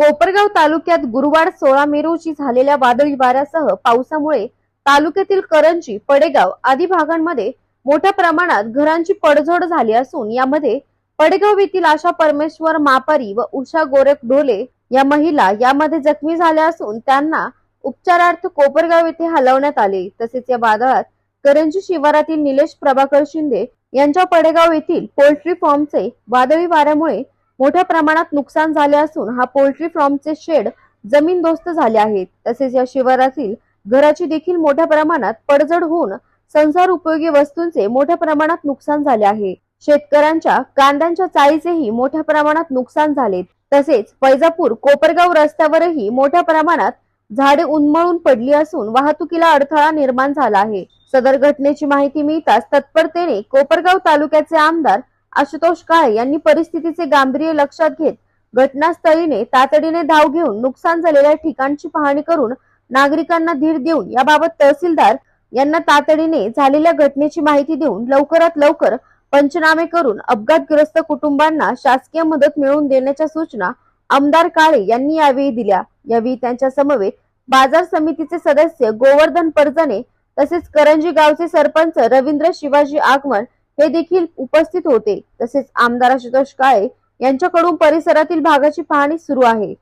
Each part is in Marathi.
कोपरगाव तालुक्यात गुरुवार सोळा मे रोजी झालेल्या वादळी वाऱ्यासह पावसामुळे तालुक्यातील करंजी पडेगाव आदी भागांमध्ये मोठ्या प्रमाणात घरांची पडझड झाली असून यामध्ये पडेगाव येथील आशा परमेश्वर मापारी व उषा गोरख ढोले या महिला यामध्ये जखमी झाल्या असून त्यांना उपचारार्थ कोपरगाव येथे हलवण्यात आले. तसेच या वादळात करंजी शिवारातील निलेश प्रभाकर शिंदे यांच्या पडेगाव येथील पोल्ट्री फॉर्मचे वादळी वाऱ्यामुळे मोठ्या प्रमाणात नुकसान झाले असून हा पोल्ट्री फार्मचे शेड जमीनदोस्त झाले आहेत. तसेच या शिवारातील घराची देखील मोठ्या प्रमाणात पडझड होऊन संसार उपयोगी वस्तूंचे मोठ्या प्रमाणात नुकसान झाले आहे. शेतकऱ्यांच्या कांद्यांच्या चाळीचेही मोठ्या प्रमाणात नुकसान झाले तसेच वैजापूर कोपरगाव रस्त्यावरही मोठ्या प्रमाणात झाडे उन्मळून पडली असून वाहतुकीला अडथळा निर्माण झाला आहे. सदर घटनेची माहिती मिळताच तत्परतेने कोपरगाव तालुक्याचे आमदार आशुतोष काळे यांनी परिस्थितीचे गांभीर्य लक्षात घेत घटनास्थळीने तातडीने धाव घेऊन नुकसान झालेल्या ठिकाणची पाहणी करून नागरिकांना धीर देऊन याबाबत तहसीलदार यांना तातडीने झालेल्या घटनेची माहिती देऊन लवकरात लवकर पंचनामे करून अपघातग्रस्त कुटुंबांना शासकीय मदत मिळवून देण्याच्या सूचना आमदार काळे यांनी यावेळी दिल्या. यावेळी त्यांच्या समवेत बाजार समितीचे सदस्य गोवर्धन परजणे तसेच करंजी गावचे सरपंच रवींद्र शिवाजी आगमन हे देखील उपस्थित होते. तसेच आमदार आशुतोष काळे यांच्याकडून परिसरातील भागाची पाहणी सुरू आहे.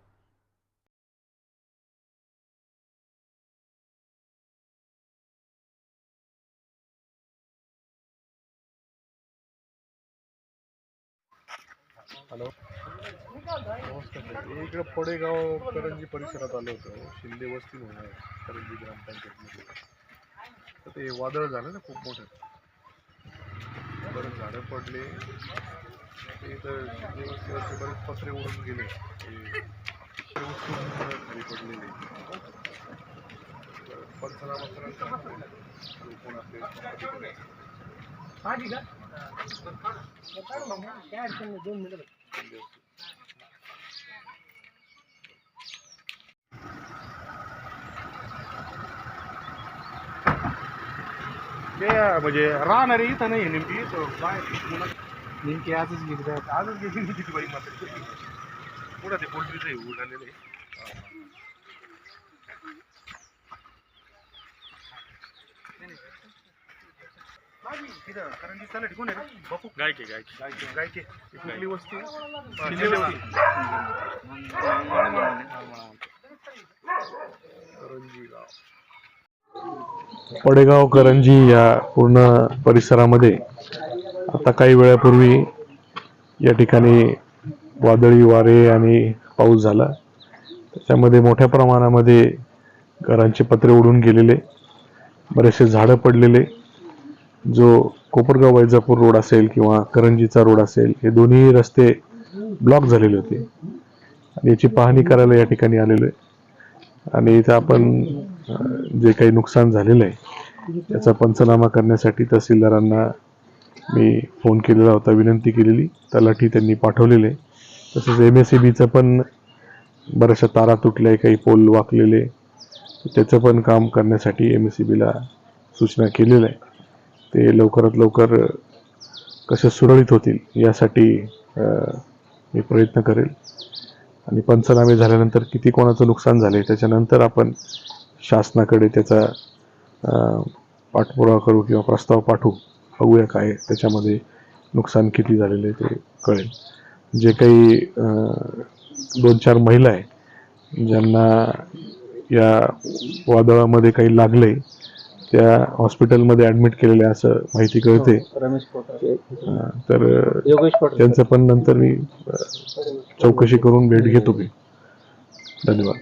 हॅलो. नमस्कार. सर इकडं पडेगाव करंजी परिसरात आलो होतो. शिंदे वस्ती म्हणून करंजी ग्रामपंचायतमध्ये तर ते वादळ झालं ना खूप मोठं. बरेच झाडं पडले. ते वस्तीवरचे बरेच पत्रे उडून गेले. खाली पडलेले. तर पंचनामा करायला सांगितलं. कोण आपले अधिकारी. शिंदे वस्ती. ते म्हणजे राहणारे इथं नाही नेमकी तो बाहेर नेमकी आजच गेली आजच गेली नाही किती बाई मात्र. पुढं ते पोल्ट्रीचं उडालेलं आहे? तिथं करंजी चालेल कोण आहे? बापू गायके गायके. गायके कुठली वस्ती. करंजी गाव पडेगाव करंजी या पूर्ण परिसरामध्ये आता काही वेळापूर्वी या ठिकाणी वादळी वारे आणि पाऊस झाला. त्याच्यामध्ये मोठ्या प्रमाणामध्ये घरांचे पत्रे उडून गेलेले बरेचसे झाडं पडलेले. जो कोपरगाव वैजापूर रोड असेल किंवा करंजीचा रोड असेल हे दोन्ही रस्ते ब्लॉक झालेले होते. आणि याची पाहणी करायला या ठिकाणी आलेलो आहे. आणि इथं आपण जे काही नुकसान झालेलं आहे याचा पंचनामा करण्यासाठी तहसीलदारांना मी फोन केलेला होता विनंती केलेली तलाठी त्यांनी पाठवलेले. तसेच एम एस सी बीचं पण बऱ्याचशा तारा तुटल्या काही पोल वाकलेले. त्याचं पण काम करण्यासाठी एम एस सी बीला सूचना केलेल्या आहे ते लवकरात लवकर कसे सुरळीत होतील यासाठी मी प्रयत्न करेल. आणि पंचनामे झाल्यानंतर किती कोणाचं नुकसान झाले त्याच्यानंतर आपण शासनाकडे त्याचा पाठपुरावा करू किंवा प्रस्ताव पाठवू. बघूया काय त्याच्यामध्ये नुकसान किती झालेले ते कळेल. जे काही दोन चार महिला आहे ज्यांना या वादळामध्ये काही लागले त्या हॉस्पिटलमध्ये ॲडमिट केलेले असं माहिती कळते. अं, तर त्यांचं पण नंतर मी चौकशी करून भेट घेतो मी. धन्यवाद.